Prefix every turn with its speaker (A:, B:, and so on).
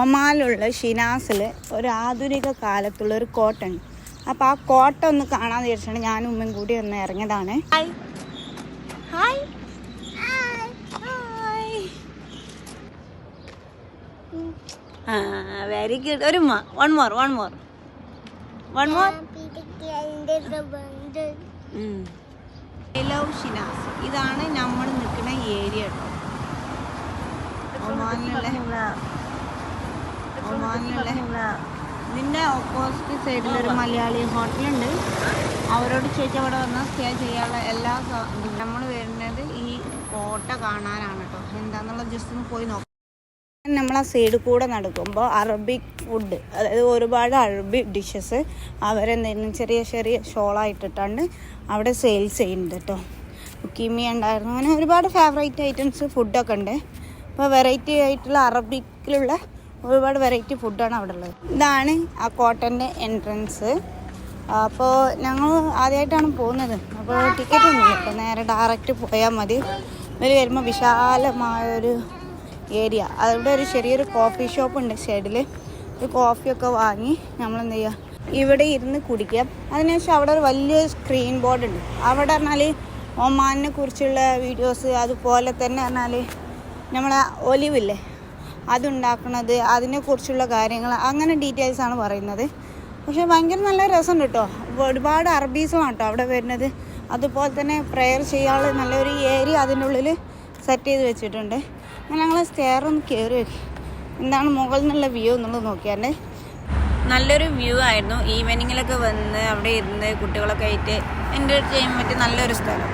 A: ഒമാനിലുള്ള ഷിനാസിൽ ഒരു ആധുനിക കാലത്തുള്ള ഒരു കോട്ട ഉണ്ട് അപ്പോൾ ആ കോട്ട ഒന്ന് കാണാൻ വിചാരിച്ചാണ് ഞാനും ഉമ്മയും കൂടി ഒന്ന് ഇറങ്ങിയതാണ്. ഹായ്. ഹായ്. ആ വെരി ഗുഡ് ഒരു one more one more one more love Shinas. ഇതാണ് നമ്മൾ നിൽക്കുന്ന ഏരിയ കേട്ടോ ഒമാനിലുള്ള ഒമാനിലുള്ള ഇതിന്റെ ഓപ്പോസിറ്റ് സൈഡിൽ ഒരു മലയാളി ഹോട്ടലുണ്ട്. അവരോട് ചേച്ചി അവിടെ വന്നാൽ സ്റ്റേ ചെയ്യാനുള്ള എല്ലാ നമ്മൾ വരുന്നത് ഈ കോട്ട കാണാനാണ് കേട്ടോ എന്താണെന്നുള്ളത് ജസ്റ്റ് ഒന്ന് പോയി നോക്കാം. നമ്മൾ ആ സൈഡ് കൂടെ നടക്കുമ്പോൾ അറബിക് ഫുഡ് അതായത് ഒരുപാട് അറബി ഡിഷസ് അവരെന്തെങ്കിലും ചെറിയ ചെറിയ ഷോളായിട്ടിട്ടാണ് അവിടെ സെയിൽസ് ചെയ്യുന്നത് കേട്ടോ കിമി ഉണ്ടായിരുന്നു. അങ്ങനെ ഒരുപാട് ഫേവറേറ്റ് ഐറ്റംസ് ഫുഡൊക്കെ ഉണ്ട്. അപ്പോൾ വെറൈറ്റി ആയിട്ടുള്ള അറബിക്കിലുള്ള ഒരുപാട് വെറൈറ്റി ഫുഡാണ് അവിടെ ഉള്ളത്. ഇതാണ് ആ കോട്ടന്റെ എൻട്രൻസ് അപ്പോൾ ഞങ്ങൾ ആദ്യമായിട്ടാണ് പോകുന്നത്. അപ്പോൾ ടിക്കറ്റ് ഒന്നുമില്ല. അപ്പോൾ നേരെ ഡയറക്റ്റ് പോയാൽ മതി. ഇവർ വരുമ്പോൾ വിശാലമായൊരു ഏരിയ അവിടെ ഒരു ചെറിയൊരു കോഫി ഷോപ്പ് ഉണ്ട് സൈഡിൽ ഒരു കോഫിയൊക്കെ വാങ്ങി നമ്മൾ എന്ത് ചെയ്യുക ഇവിടെ ഇരുന്ന് കുടിക്കാം അതിനുശേഷം അവിടെ ഒരു വലിയ സ്ക്രീൻ ബോർഡ് ഉണ്ട്. അവിടെ പറഞ്ഞാൽ ഒമാനിനെ കുറിച്ചുള്ള വീഡിയോസ് അതുപോലെ തന്നെ പറഞ്ഞാൽ നമ്മളെ ഒലിവില്ലേ? അതുണ്ടാക്കുന്നത് അതിനെക്കുറിച്ചുള്ള കാര്യങ്ങൾ അങ്ങനെ ഡീറ്റെയിൽസ് ആണ് പറയുന്നത്. പക്ഷേ ഭയങ്കര നല്ല രസമുണ്ട് കേട്ടോ. ഒരുപാട് അറബീസുമാണ് കേട്ടോ അവിടെ വരുന്നത്. അതുപോലെ തന്നെ പ്രെയർ ചെയ്യാനുള്ള നല്ലൊരു ഏരിയ അതിന്റെ ഉള്ളിൽ സെറ്റ് ചെയ്ത് വെച്ചിട്ടുണ്ട്. അങ്ങനെ ഞങ്ങൾ സ്റ്റെയർ ഒന്ന് കയറി നോക്കി. എന്താണ് മുകളിൽ നിന്നുള്ള വ്യൂ എന്നുള്ളത് നോക്കിയാണ്ട്. നല്ലൊരു വ്യൂ ആയിരുന്നു. ഈവനിങ്ങിലൊക്കെ വന്ന് അവിടെ ഇരുന്ന് കുട്ടികളൊക്കെ ആയിട്ട് എന്റെ ചെയ്യാൻ പറ്റിയ നല്ലൊരു സ്ഥലം.